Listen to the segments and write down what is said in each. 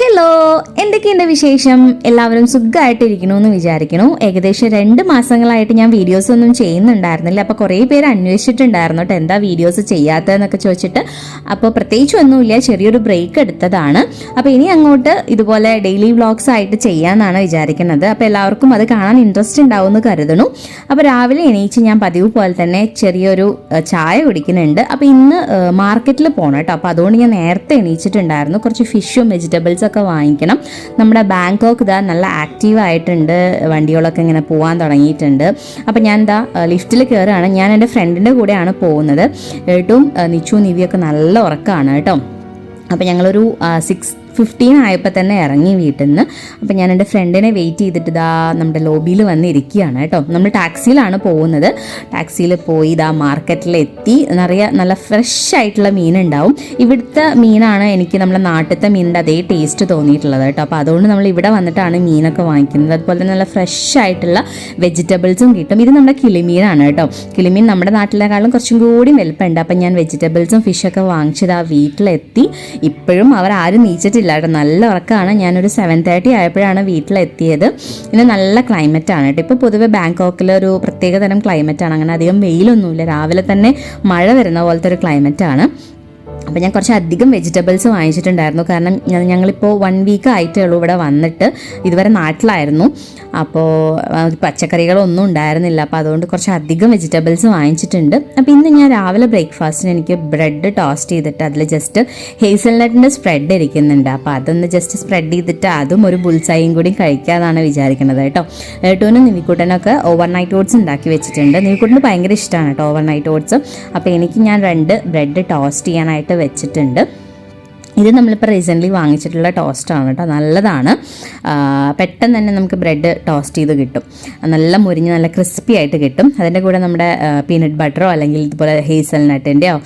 Hello എന്തൊക്കെയുണ്ട് വിശേഷം? എല്ലാവരും സുഖമായിട്ടിരിക്കണമെന്ന് വിചാരിക്കുന്നു. ഏകദേശം രണ്ട് മാസങ്ങളായിട്ട് ഞാൻ വീഡിയോസ് ഒന്നും ചെയ്യുന്നുണ്ടായിരുന്നില്ല. അപ്പോൾ കുറേ പേര് അന്വേഷിച്ചിട്ടുണ്ടായിരുന്നു കേട്ടോ എന്താ വീഡിയോസ് ചെയ്യാത്തതെന്നൊക്കെ ചോദിച്ചിട്ട്. അപ്പോൾ പ്രത്യേകിച്ച് ഒന്നുമില്ല ചെറിയൊരു ബ്രേക്ക് എടുത്തതാണ്. അപ്പോൾ ഇനി അങ്ങോട്ട് ഇതുപോലെ ഡെയിലി വ്ളോഗ്സ് ആയിട്ട് ചെയ്യാമെന്നാണ് വിചാരിക്കുന്നത്. അപ്പോൾ എല്ലാവർക്കും അത് കാണാൻ ഇൻട്രസ്റ്റ് ഉണ്ടാവും എന്ന് കരുതണു അപ്പോൾ രാവിലെ എണീച്ച് ഞാൻ പതിവ് പോലെ തന്നെ ചെറിയൊരു ചായ കുടിക്കുന്നുണ്ട്. അപ്പോൾ ഇന്ന് മാർക്കറ്റിൽ പോകണം കേട്ടോ അപ്പോൾ അതുകൊണ്ട് ഞാൻ നേരത്തെ എണീച്ചിട്ടുണ്ടായിരുന്നു. കുറച്ച് ഫിഷും വെജിറ്റബിൾസ് ഒക്കെ വാങ്ങിക്കണം. നമ്മുടെ ബാങ്കോക്ക് ഇതാ നല്ല ആക്റ്റീവ് ആയിട്ടുണ്ട്. വണ്ടികളൊക്കെ ഇങ്ങനെ പോകാൻ തുടങ്ങിയിട്ടുണ്ട്. അപ്പം ഞാൻ എന്താ ലിഫ്റ്റിൽ കയറുകയാണ് ഞാൻ എന്റെ ഫ്രണ്ടിന്റെ കൂടെയാണ് പോകുന്നത്. ഏട്ടും നിച്ചു നിവിയൊക്കെ നല്ല ഉറക്കമാണ് കേട്ടോ. അപ്പം ഞങ്ങളൊരു സിക്സ് ഫിഫ്റ്റീൻ ആയപ്പോൾ തന്നെ ഇറങ്ങി വീട്ടിൽ നിന്ന് അപ്പോൾ ഞാൻ എന്റെ ഫ്രണ്ടിനെ വെയിറ്റ് ചെയ്തിട്ട് ഇതാ നമ്മുടെ ലോബിയിൽ വന്ന് ഇരിക്കുകയാണ് കേട്ടോ. നമ്മൾ ടാക്സിയിലാണ് പോകുന്നത്. ടാക്സിയിൽ പോയി ഇതാ മാർക്കറ്റിലെത്തി നിറയെ നല്ല ഫ്രഷ് ആയിട്ടുള്ള മീനുണ്ടാവും. ഇവിടുത്തെ മീനാണ് എനിക്ക് നമ്മുടെ നാട്ടിലത്തെ മീനിന്റെ അതേ ടേസ്റ്റ് തോന്നിയിട്ടുള്ളത് കേട്ടോ. അപ്പോൾ അതുകൊണ്ട് നമ്മൾ ഇവിടെ വന്നിട്ടാണ് മീനൊക്കെ വാങ്ങിക്കുന്നത്. അതുപോലെ തന്നെ നല്ല ഫ്രഷ് ആയിട്ടുള്ള വെജിറ്റബിൾസും കിട്ടും. ഇത് നമ്മുടെ കിളിമീനാണ് കേട്ടോ. കിളിമീൻ നമ്മുടെ നാട്ടിലേക്കാളും കുറച്ചും കൂടി വലുപ്പമുണ്ട്. അപ്പം ഞാൻ വെജിറ്റബിൾസും ഫിഷൊക്കെ വാങ്ങിച്ചത് ആ വീട്ടിലെത്തി. ഇപ്പോഴും അവർ ആരും നീച്ചിട്ടില്ല. കേട്ടോ നല്ല ഉറക്കമാണ്. ഞാനൊരു സെവൻ തേർട്ടി ആയപ്പോഴാണ് വീട്ടിലെത്തിയത്. പിന്നെ നല്ല ക്ലൈമറ്റ് ആണ് കേട്ടോ. ഇപ്പോൾ പൊതുവെ ബാങ്കോക്കിൽ ഒരു പ്രത്യേകതരം ക്ലൈമറ്റ് ആണ്. അങ്ങനെ അധികം വെയിലൊന്നുമില്ല. രാവിലെ തന്നെ മഴ വരുന്ന പോലത്തെ ഒരു ക്ലൈമറ്റ് ആണ്. അപ്പോൾ ഞാൻ കുറച്ച് അധികം വെജിറ്റബിൾസ് വാങ്ങിച്ചിട്ടുണ്ടായിരുന്നു. കാരണം ഞങ്ങളിപ്പോൾ വൺ വീക്ക് ആയിട്ടേ ഉള്ളൂ ഇവിടെ വന്നിട്ട്. ഇതുവരെ നാട്ടിലായിരുന്നു. അപ്പോൾ പച്ചക്കറികളൊന്നും ഉണ്ടായിരുന്നില്ല. അപ്പോൾ അതുകൊണ്ട് കുറച്ച് അധികം വെജിറ്റബിൾസ് വാങ്ങിച്ചിട്ടുണ്ട്. അപ്പോൾ ഇന്ന് ഞാൻ രാവിലെ ബ്രേക്ക്ഫാസ്റ്റിന് എനിക്ക് ബ്രെഡ് ടോസ്റ്റ് ചെയ്തിട്ട് അതിൽ ജസ്റ്റ് ഹേസൽനട്ടിന്റെ സ്പ്രെഡ് ഇരിക്കുന്നുണ്ട്. അപ്പോൾ അതൊന്ന് ജസ്റ്റ് സ്പ്രെഡ് ചെയ്തിട്ട് അതും ഒരു ബുൾസായും കൂടി കഴിക്കാമെന്നാണ് വിചാരിക്കുന്നത് കേട്ടോ. ഏട്ടോനും നിവിക്കൂട്ടനൊക്കെ ഓവർ നൈറ്റ് ഓട്സ് ഉണ്ടാക്കി വെച്ചിട്ടുണ്ട്. നിവിക്കൂട്ടിന് ഭയങ്കര ഇഷ്ടമാണ് കേട്ടോ ഓവർ നൈറ്റ് ഓട്സ് അപ്പോൾ എനിക്ക് ഞാൻ രണ്ട് ബ്രെഡ് ടോസ്റ്റ് ചെയ്യാനായിട്ട് വെച്ചിട്ടുണ്ട്. ഇത് നമ്മളിപ്പോൾ റീസെന്റ്ലി വാങ്ങിച്ചിട്ടുള്ള ടോസ്റ്റാണ് കേട്ടോ. നല്ലതാണ്. പെട്ടെന്ന് തന്നെ നമുക്ക് ബ്രെഡ് ടോസ്റ്റ് ചെയ്ത് കിട്ടും. നല്ല മുരിഞ്ഞ് നല്ല ക്രിസ്പി ആയിട്ട് കിട്ടും. അതിന്റെ കൂടെ നമ്മുടെ പീനട്ട് ബട്ടറോ അല്ലെങ്കിൽ ഇതുപോലെ ഹേസൽ നട്ടിന്റെയോ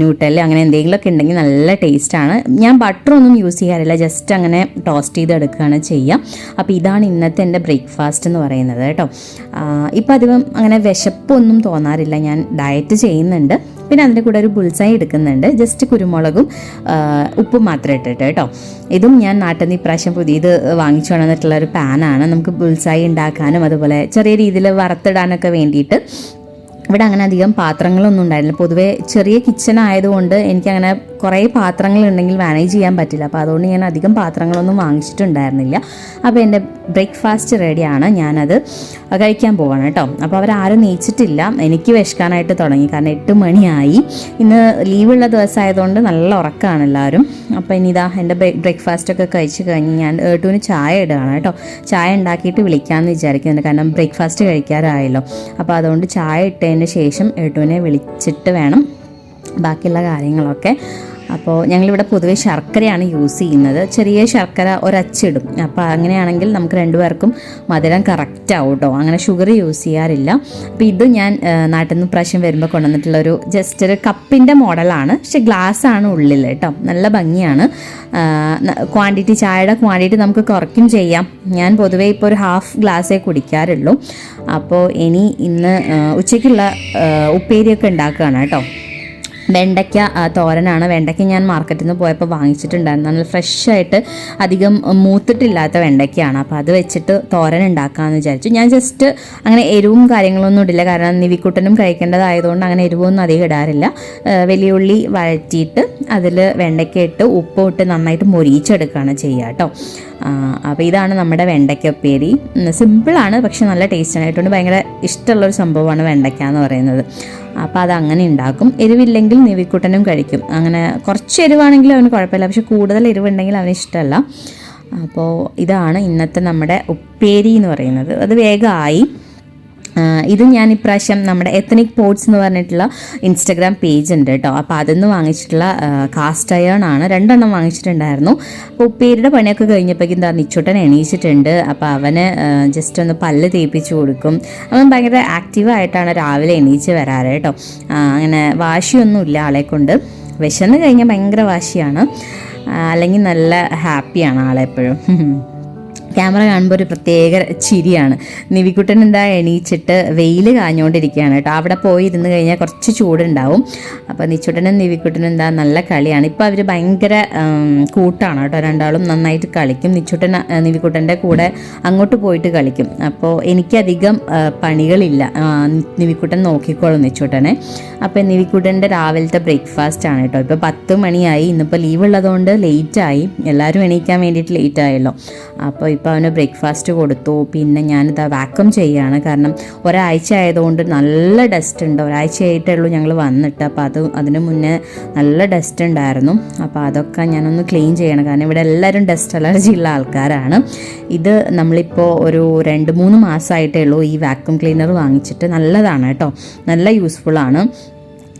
ന്യൂട്ടല്ലോ അങ്ങനെ എന്തെങ്കിലുമൊക്കെ ഉണ്ടെങ്കിൽ നല്ല ടേസ്റ്റാണ് ഞാൻ ബട്ടറൊന്നും യൂസ് ചെയ്യാറില്ല. ജസ്റ്റ് അങ്ങനെ ടോസ്റ്റ് ചെയ്ത് എടുക്കുകയാണ് ചെയ്യുക അപ്പോൾ ഇതാണ് ഇന്നത്തെ എന്റെ ബ്രേക്ക്ഫാസ്റ്റ് എന്ന് പറയുന്നത് കേട്ടോ. ഇപ്പം അധികം അങ്ങനെ വിശപ്പൊന്നും തോന്നാറില്ല. ഞാൻ ഡയറ്റ് ചെയ്യുന്നുണ്ട്. പിന്നെ അതിന്റെ കൂടെ ഒരു ബുൾസായി എടുക്കുന്നുണ്ട്. ജസ്റ്റ് കുരുമുളകും ഉപ്പും മാത്രം ഇട്ടിട്ട് കേട്ടോ. ഇതും ഞാൻ നാട്ടിൽ നിന്ന് ഇപ്രാവശ്യം പുതിയത് വാങ്ങിച്ചു കൊണ്ടുവന്നിട്ടുള്ള ഒരു പാനാണ് നമുക്ക് ബുൾസായി ഉണ്ടാക്കാനും അതുപോലെ ചെറിയ രീതിയിൽ വറുത്തിടാനൊക്കെ വേണ്ടിയിട്ട് ഇവിടെ അങ്ങനെ അധികം പാത്രങ്ങളൊന്നും ഉണ്ടായിരുന്നില്ല. പൊതുവേ ചെറിയ കിച്ചൺ ആയതുകൊണ്ട് എനിക്കങ്ങനെ കുറേ പാത്രങ്ങൾ ഉണ്ടെങ്കിൽ മാനേജ് ചെയ്യാൻ പറ്റില്ല. അപ്പോൾ അതുകൊണ്ട് ഞാൻ അധികം പാത്രങ്ങളൊന്നും വാങ്ങിച്ചിട്ടുണ്ടായിരുന്നില്ല. അപ്പോൾ എന്റെ ബ്രേക്ക്ഫാസ്റ്റ് റെഡിയാണ് ഞാനത് കഴിക്കാൻ പോവാണ് കേട്ടോ. അപ്പോൾ അവരാരും നീച്ചിട്ടില്ല. എനിക്ക് വിശക്കാനായിട്ട് തുടങ്ങി. കാരണം എട്ട് മണിയായി. ഇന്ന് ലീവുള്ള ദിവസമായതുകൊണ്ട് നല്ല ഉറക്കമാണ് എല്ലാവരും. അപ്പോൾ ഇനി ഇതാ എന്റെ ബ്രേക്ക്ഫാസ്റ്റ് ഒക്കെ കഴിച്ച് കഴിഞ്ഞ് ഞാൻ ഏട്ടുവിന് ചായ ഇടുകയാണ് കേട്ടോ. ചായ ഉണ്ടാക്കിയിട്ട് വിളിക്കാമെന്ന് വിചാരിക്കുന്നുണ്ട്. കാരണം ബ്രേക്ക്ഫാസ്റ്റ് കഴിക്കാറായല്ലോ. അപ്പോൾ അതുകൊണ്ട് ചായ ഇട്ടതിന് ശേഷം ഏട്ടുവിനെ വിളിച്ചിട്ട് വേണം ബാക്കിയുള്ള കാര്യങ്ങളൊക്കെ അപ്പോൾ ഞങ്ങളിവിടെ പൊതുവെ ശർക്കരയാണ് യൂസ് ചെയ്യുന്നത്. ചെറിയ ശർക്കര ഒരച്ചിടും. അപ്പോൾ അങ്ങനെയാണെങ്കിൽ നമുക്ക് രണ്ടുപേർക്കും മധുരം കറക്റ്റ് ആവും കേട്ടോ അങ്ങനെ ഷുഗർ യൂസ് ചെയ്യാറില്ല. അപ്പോൾ ഇത് ഞാൻ നാട്ടിൽ നിന്ന് പ്രാവശ്യം വരുമ്പോൾ കൊണ്ടുവന്നിട്ടുള്ള ഒരു ജസ്റ്റ് ഒരു കപ്പിന്റെ മോഡലാണ് പക്ഷെ ഗ്ലാസ് ആണ് ഉള്ളിൽ കേട്ടോ നല്ല ഭംഗിയാണ്. ക്വാണ്ടിറ്റി ചായയുടെ ക്വാണ്ടിറ്റി നമുക്ക് കുറയ്ക്കും ചെയ്യാം. ഞാൻ പൊതുവേ ഇപ്പോൾ ഒരു ഹാഫ് ഗ്ലാസ്സേ കുടിക്കാറുള്ളൂ. അപ്പോൾ ഇനി ഇന്ന് ഉച്ചയ്ക്കുള്ള ഉപ്പേരിയൊക്കെ ഉണ്ടാക്കുകയാണ് കേട്ടോ വെണ്ടയ്ക്ക തോരനാണ്. വെണ്ടയ്ക്ക ഞാൻ മാർക്കറ്റിൽ നിന്ന് പോയപ്പോൾ വാങ്ങിച്ചിട്ടുണ്ടായിരുന്നു. നല്ല ഫ്രഷ് ആയിട്ട് അധികം മൂത്തിട്ടില്ലാത്ത വെണ്ടയ്ക്കയാണ്. അപ്പോൾ അത് വെച്ചിട്ട് തോരൻ ഉണ്ടാക്കാമെന്ന് വിചാരിച്ചു. ഞാൻ ജസ്റ്റ് അങ്ങനെ എരിവും കാര്യങ്ങളൊന്നും ഇടില്ല. കാരണം നിവിക്കുട്ടനും കഴിക്കേണ്ടതായതുകൊണ്ട് അങ്ങനെ എരിവൊന്നും അധികം ഇടാറില്ല. വലിയുള്ളി വഴറ്റിയിട്ട് അതിൽ വെണ്ടയ്ക്ക ഇട്ട് ഉപ്പും ഇട്ട് നന്നായിട്ട് മൊരിയിച്ചെടുക്കുകയാണ് ചെയ്യുക കേട്ടോ അപ്പോൾ ഇതാണ് നമ്മുടെ വെണ്ടയ്ക്ക ഉപ്പേരി ഉം, സിമ്പിളാണ് പക്ഷെ നല്ല ടേസ്റ്റാണ് ആയിട്ടുണ്ട് ഭയങ്കര ഇഷ്ടമുള്ളൊരു സംഭവമാണ് വെണ്ടയ്ക്ക എന്ന് പറയുന്നത്. അപ്പോൾ അത് അങ്ങനെ ഉണ്ടാക്കും. എരിവില്ലെങ്കിൽ നിവിക്കുട്ടനും കഴിക്കും. അങ്ങനെ കുറച്ച് എരിവാണെങ്കിൽ അവന് കുഴപ്പമില്ല. പക്ഷെ കൂടുതൽ എരിവുണ്ടെങ്കിൽ അവന് ഇഷ്ടമല്ല. അപ്പോൾ ഇതാണ് ഇന്നത്തെ നമ്മുടെ ഉപ്പേരി എന്ന് പറയുന്നത്. അത് വേഗമായി ഇത് ഞാൻ ഇപ്രാവശ്യം നമ്മുടെ എത്തനിക് പോട്ട്സ് എന്ന് പറഞ്ഞിട്ടുള്ള ഇൻസ്റ്റഗ്രാം പേജ് ഉണ്ട് കേട്ടോ. അപ്പോൾ അതിന്ന് വാങ്ങിച്ചിട്ടുള്ള കാസ്റ്റ് അയേൺ ആണ്. രണ്ടെണ്ണം വാങ്ങിച്ചിട്ടുണ്ടായിരുന്നു. അപ്പോൾ ഉപ്പേരിയുടെ പണിയൊക്കെ കഴിഞ്ഞപ്പോഴേക്കും എന്താ നിച്ചോട്ടൻ എണീച്ചിട്ടുണ്ട്. അപ്പോൾ അവന് ജസ്റ്റ് ഒന്ന് പല്ല് തേപ്പിച്ച് കൊടുക്കും. അവൻ ഭയങ്കര ആക്റ്റീവായിട്ടാണ് രാവിലെ എണീച്ച് വരാറ് കേട്ടോ. അങ്ങനെ അങ്ങനെ വാശിയൊന്നുമില്ല ആളെ കൊണ്ട്. വിശന്ന് കഴിഞ്ഞാൽ ഭയങ്കര വാശിയാണ്. അല്ലെങ്കിൽ നല്ല ഹാപ്പിയാണ് ആളെപ്പോഴും ക്യാമറ കാണുമ്പോൾ ഒരു പ്രത്യേക ചിരിയാണ്. നിവിക്കുട്ടൻ എന്താ എണീച്ചിട്ട് വെയിൽ കാഞ്ഞുകൊണ്ടിരിക്കുകയാണ് കേട്ടോ. അവിടെ പോയി ഇരുന്ന് കഴിഞ്ഞാൽ കുറച്ച് ചൂടുണ്ടാവും. അപ്പോൾ നിച്ചുട്ടനും നിവിക്കുട്ടനും എന്താ നല്ല കളിയാണ്. ഇപ്പോൾ അവർ ഭയങ്കര കൂട്ടാണ് കേട്ടോ. രണ്ടാളും നന്നായിട്ട് കളിക്കും. നിച്ചുട്ടൻ നിവിക്കുട്ടന്റെ കൂടെ അങ്ങോട്ട് പോയിട്ട് കളിക്കും. അപ്പോൾ എനിക്കധികം പണികളില്ല. നിവിക്കുട്ടൻ നോക്കിക്കോളും നിച്ചുട്ടനെ. അപ്പോൾ നിവിക്കുട്ടന്റെ രാവിലത്തെ ബ്രേക്ക്ഫാസ്റ്റ് ആണ് കേട്ടോ. ഇപ്പോൾ പത്ത് മണിയായി. ഇന്നിപ്പോൾ ലീവ് ഉള്ളതുകൊണ്ട് ലേറ്റായി എല്ലാവരും എണീക്കാൻ വേണ്ടിയിട്ട് ലേറ്റ് ആയല്ലോ. അപ്പോൾ ഇപ്പോൾ അവന് ബ്രേക്ക്ഫാസ്റ്റ് കൊടുത്തു. പിന്നെ ഞാനിത് വാക്വം ചെയ്യുകയാണ് കാരണം ഒരാഴ്ച ആയതുകൊണ്ട് നല്ല ഡസ്റ്റ് ഉണ്ട്. ഒരാഴ്ചയായിട്ടേ ഉള്ളൂ ഞങ്ങൾ വന്നിട്ട്. അപ്പോൾ അത് അതിന് മുന്നേ നല്ല ഡസ്റ്റ് ഉണ്ടായിരുന്നു. അപ്പോൾ അതൊക്കെ ഞാനൊന്ന് ക്ലീൻ ചെയ്യണം. കാരണം ഇവിടെ എല്ലാവരും ഡസ്റ്റ് അലർജി ഉള്ള ആൾക്കാരാണ്. ഇത് നമ്മളിപ്പോൾ ഒരു രണ്ട് മൂന്ന് മാസമായിട്ടേ ഉള്ളൂ ഈ വാക്വം ക്ലീനർ വാങ്ങിച്ചിട്ട്. നല്ലതാണ് കേട്ടോ. നല്ല യൂസ്ഫുൾ ആണ്.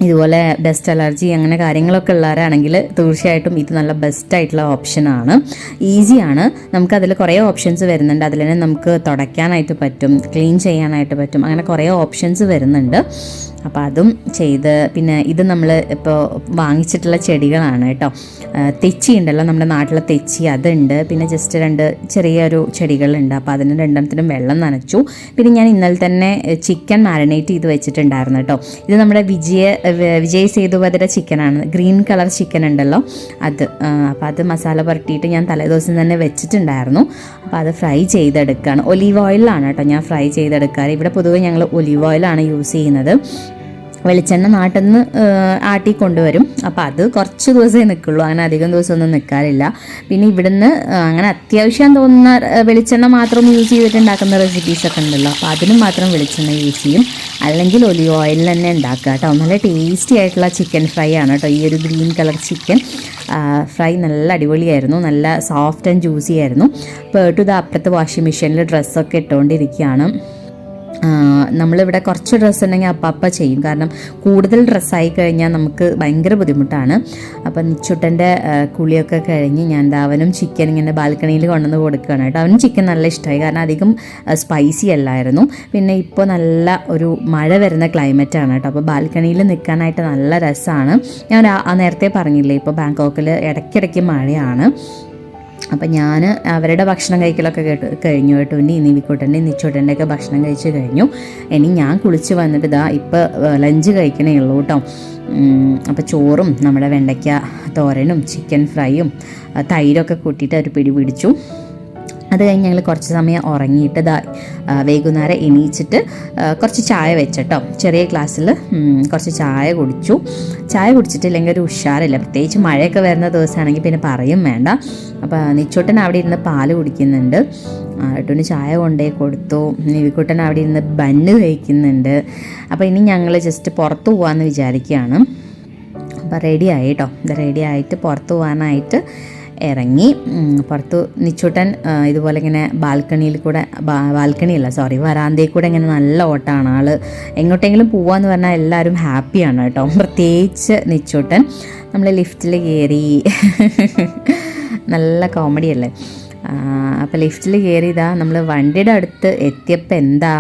ഇതുപോലെ ഡസ്റ്റ് അലർജി അങ്ങനെ കാര്യങ്ങളൊക്കെ ഉള്ളവരാണെങ്കിൽ തീർച്ചയായിട്ടും ഇത് നല്ല ബെസ്റ്റ് ആയിട്ടുള്ള ഓപ്ഷനാണ് ഈസിയാണ് നമുക്കതിൽ കുറേ ഓപ്ഷൻസ് വരുന്നുണ്ട്. അതിൽ തന്നെ നമുക്ക് തുടയ്ക്കാനായിട്ട് പറ്റും ക്ലീൻ ചെയ്യാനായിട്ട് പറ്റും അങ്ങനെ കുറേ ഓപ്ഷൻസ് വരുന്നുണ്ട്. അപ്പോൾ അതും ചെയ്ത് പിന്നെ ഇത് നമ്മൾ ഇപ്പോൾ വാങ്ങിച്ചിട്ടുള്ള ചെടികളാണ് കേട്ടോ. തെച്ചി ഉണ്ടല്ലോ നമ്മുടെ നാട്ടിലെ തെച്ചി അതുണ്ട്. പിന്നെ ജസ്റ്റ് രണ്ട് ചെറിയൊരു ചെടികളുണ്ട്. അപ്പോൾ അതിന് രണ്ടെണ്ണത്തിനും വെള്ളം നനച്ചു. പിന്നെ ഞാൻ ഇന്നലെ തന്നെ ചിക്കൻ മാരിനേറ്റ് ചെയ്ത് വെച്ചിട്ടുണ്ടായിരുന്നു കേട്ടോ. ഇത് നമ്മുടെ വിജയ വിജയ് സേതുപതിയുടെ ചിക്കനാണ്. ഗ്രീൻ കളർ ചിക്കൻ ഉണ്ടല്ലോ. അത് അപ്പോൾ അത് മസാല പുരട്ടിയിട്ട് ഞാൻ തലേദിവസം തന്നെ വെച്ചിട്ടുണ്ടായിരുന്നു. അപ്പോൾ അത് ഫ്രൈ ചെയ്തെടുക്കുകയാണ് ഒലീവ് ഓയിലാണ് കേട്ടോ ഞാൻ ഫ്രൈ ചെയ്തെടുക്കാറ്. ഇവിടെ പൊതുവെ ഞങ്ങൾ ഒലീവ് ഓയിലാണ് യൂസ് ചെയ്യുന്നത്. വെളിച്ചെണ്ണ നാട്ടിൽ നിന്ന് ആട്ടി കൊണ്ടുവരും അപ്പോൾ അത് കുറച്ച് ദിവസമേ നിൽക്കുള്ളൂ അങ്ങനെ അധികം ദിവസമൊന്നും നിൽക്കാറില്ല പിന്നെ ഇവിടുന്ന് അങ്ങനെ അത്യാവശ്യം തോന്നുന്ന വെളിച്ചെണ്ണ മാത്രം യൂസ് ചെയ്തിട്ട് ഉണ്ടാക്കുന്ന റെസിപ്പീസൊക്കെ ഉണ്ടല്ലോ. അപ്പോൾ അതിനും മാത്രം വെളിച്ചെണ്ണ യൂസ് ചെയ്യും. അല്ലെങ്കിൽ ഒലിവ് ഓയിലിൽ തന്നെ ഉണ്ടാക്കുക കേട്ടോ. നല്ല ടേസ്റ്റി ആയിട്ടുള്ള ചിക്കൻ ഫ്രൈ ആണ് കേട്ടോ. ഈ ഒരു ഗ്രീൻ കളർ ചിക്കൻ ഫ്രൈ നല്ല അടിപൊളിയായിരുന്നു. നല്ല സോഫ്റ്റ് ആൻഡ് ജ്യൂസി ആയിരുന്നു. പേട്ടു ഇത് അപ്പുറത്ത് വാഷിംഗ് മെഷീനിൽ ഡ്രസ്സൊക്കെ ഇട്ടുകൊണ്ടിരിക്കുകയാണ് നമ്മളിവിടെ കുറച്ച് ഡ്രസ്സ് ഉണ്ടെങ്കിൽ അപ്പപ്പ ചെയ്യും. കാരണം കൂടുതൽ ഡ്രസ്സായി കഴിഞ്ഞാൽ നമുക്ക് ഭയങ്കര ബുദ്ധിമുട്ടാണ്. അപ്പം നിച്ചുട്ടന്റെ കുളിയൊക്കെ കഴിഞ്ഞ് ഞാൻ അവനും ചിക്കൻ ഇങ്ങനെ ബാൽക്കണിയിൽ കൊണ്ടുവന്ന് കൊടുക്കുകയാണ് കേട്ടോ. അവനും ചിക്കൻ നല്ല ഇഷ്ടമായി. കാരണം അധികം സ്പൈസി അല്ലായിരുന്നു. പിന്നെ ഇപ്പോൾ നല്ല ഒരു മഴ വരുന്ന ക്ലൈമറ്റ് ആണ് കേട്ടോ. അപ്പോൾ ബാൽക്കണിയിൽ നിൽക്കാനായിട്ട് നല്ല രസമാണ് ഞാൻ ആ നേരത്തെ പറഞ്ഞില്ലേ ഇപ്പോൾ ബാങ്കോക്കിൽ ഇടയ്ക്കിടയ്ക്ക് മഴയാണ്. അപ്പം ഞാൻ അവരുടെ ഭക്ഷണം കഴിക്കലൊക്കെ കേട്ട് കഴിഞ്ഞു കേട്ടോ. ഇനി നിവിക്കൂട്ടന്റെ നിച്ചോട്ടന്റെ ഭക്ഷണം കഴിച്ച് കഴിഞ്ഞു. ഇനി ഞാൻ കുളിച്ച് വന്നിട്ട് ഇതാ ഇപ്പോൾ ലഞ്ച് കഴിക്കണേ ഉള്ളൂ കേട്ടോ. അപ്പോൾ ചോറും നമ്മുടെ വെണ്ടയ്ക്ക തോരനും ചിക്കൻ ഫ്രൈയും തൈരൊക്കെ കൂട്ടിയിട്ട് ഒരു പിടി പിടിച്ചു. അത് കഴിഞ്ഞ് ഞങ്ങൾ കുറച്ച് സമയം ഉറങ്ങിയിട്ട് ദാ വൈകുന്നേരം എണീച്ചിട്ട് കുറച്ച് ചായ വെച്ചിട്ടോ. ചെറിയ ഗ്ലാസ്സിൽ കുറച്ച് ചായ കുടിച്ചു. ചായ കുടിച്ചിട്ടില്ലെങ്കിൽ ഒരു ഉഷാറില്ല. പ്രത്യേകിച്ച് മഴയൊക്കെ വരുന്ന ദിവസമാണെങ്കിൽ പിന്നെ പറയും വേണ്ട. അപ്പോൾ നിച്ചോട്ടൻ അവിടെ ഇരുന്ന് പാൽ കുടിക്കുന്നുണ്ട്. ഏട്ടന് ചായ കൊണ്ടേ കൊടുത്തു. നിവിക്കുട്ടൻ അവിടെ ഇരുന്ന് ബണ്ണ് കഴിക്കുന്നുണ്ട്. അപ്പോൾ ഇനി ഞങ്ങൾ ജസ്റ്റ് പുറത്ത് പോകാമെന്ന് വിചാരിക്കുകയാണ്. അപ്പോൾ റെഡി ആയി കേട്ടോ ഇത് റെഡി ആയിട്ട് പുറത്ത് പോകാനായിട്ട് ഇറങ്ങി. പുറത്ത് നിച്ചൂട്ടൻ ഇതുപോലെ ഇങ്ങനെ ബാൽക്കണിയിൽ കൂടെ ബാൽക്കണിയല്ല സോറി വരാന്തയിൽ കൂടെ ഇങ്ങനെ നല്ല ഓട്ടമാണ്. ആൾ എങ്ങോട്ടെങ്കിലും പോവാന്ന് പറഞ്ഞാൽ എല്ലാവരും ഹാപ്പിയാണ് കേട്ടോ. പ്രത്യേകിച്ച് നിച്ചൂട്ടൻ. നമ്മൾ ലിഫ്റ്റിൽ കയറി നല്ല കോമഡിയല്ലേ അപ്പോൾ ലിഫ്റ്റിൽ കയറി ഇതാ നമ്മൾ വണ്ടിയുടെ അടുത്ത് എത്തിയപ്പോൾ എന്താ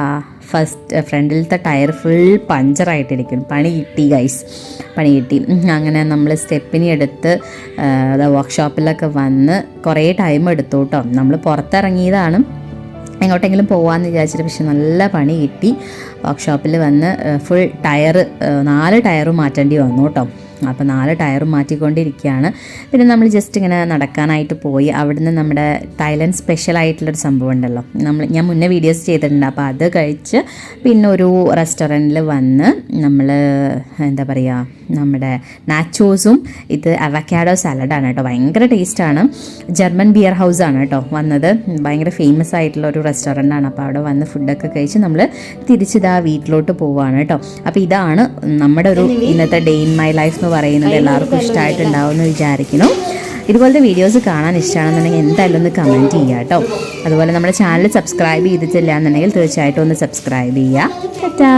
ഫസ്റ്റ് ഫ്രണ്ടിലത്തെ ടയർ ഫുൾ പഞ്ചറായിട്ടിരിക്കും പണി കിട്ടി ഗൈസ് പണി കിട്ടി. അങ്ങനെ നമ്മൾ സ്റ്റെപ്പിനി എടുത്ത് വർക്ക്ഷോപ്പിലൊക്കെ വന്ന് കുറേ ടൈം എടുത്തു കേട്ടോ നമ്മൾ പുറത്തിറങ്ങിയതാണ്. എങ്ങോട്ടെങ്കിലും പോകാമെന്ന് വിചാരിച്ചിട്ട് പക്ഷെ നല്ല പണി കിട്ടി. വർക്ക്ഷോപ്പിൽ വന്ന് ഫുൾ ടയർ നാല് ടയറും മാറ്റേണ്ടി വന്നു കേട്ടോ അപ്പോൾ നാല് ടയറും മാറ്റിക്കൊണ്ടിരിക്കുകയാണ്. പിന്നെ നമ്മൾ ജസ്റ്റ് ഇങ്ങനെ നടക്കാനായിട്ട് പോയി. അവിടുന്ന് നമ്മുടെ തായ്ലൻഡ് സ്പെഷ്യൽ ആയിട്ടുള്ളൊരു സംഭവം ഉണ്ടല്ലോ. നമ്മൾ ഞാൻ മുന്നേ വീഡിയോസ് ചെയ്തിട്ടുണ്ട്. അപ്പോൾ അത് കഴിച്ച് പിന്നെ ഒരു റെസ്റ്റോറന്റിൽ വന്ന് നമ്മൾ എന്താ പറയുക നമ്മുടെ നാച്ചോസും ഇത് അവക്കാഡോ സാലഡാണ് കേട്ടോ. ഭയങ്കര ടേസ്റ്റാണ് ജർമ്മൻ ബിയർ ഹൗസ് ആണ് കേട്ടോ വന്നത്. ഭയങ്കര ഫേമസ് ആയിട്ടുള്ള ഒരു റെസ്റ്റോറന്റ് ആണ്. അപ്പോൾ അവിടെ വന്ന് ഫുഡൊക്കെ കഴിച്ച് നമ്മൾ തിരിച്ചിതാ വീട്ടിലോട്ട് പോവുകയാണ് കേട്ടോ. അപ്പോൾ ഇതാണ് നമ്മുടെ ഒരു ഇന്നത്തെ ഡേ ഇൻ മൈ ലൈഫ് എന്ന് പറയുന്നത്. എല്ലാവർക്കും ഇഷ്ടമായിട്ടുണ്ടാവും എന്ന് വിചാരിക്കുന്നു. ഇതുപോലത്തെ വീഡിയോസ് കാണാൻ ഇഷ്ടമാണെന്നുണ്ടെങ്കിൽ എന്തായാലും ഒന്ന് കമന്റ് ചെയ്യുക കേട്ടോ. അതുപോലെ നമ്മുടെ ചാനൽ സബ്സ്ക്രൈബ് ചെയ്തിട്ടില്ല എന്നുണ്ടെങ്കിൽ തീർച്ചയായിട്ടും ഒന്ന് സബ്സ്ക്രൈബ് ചെയ്യുക. ടാറ്റാ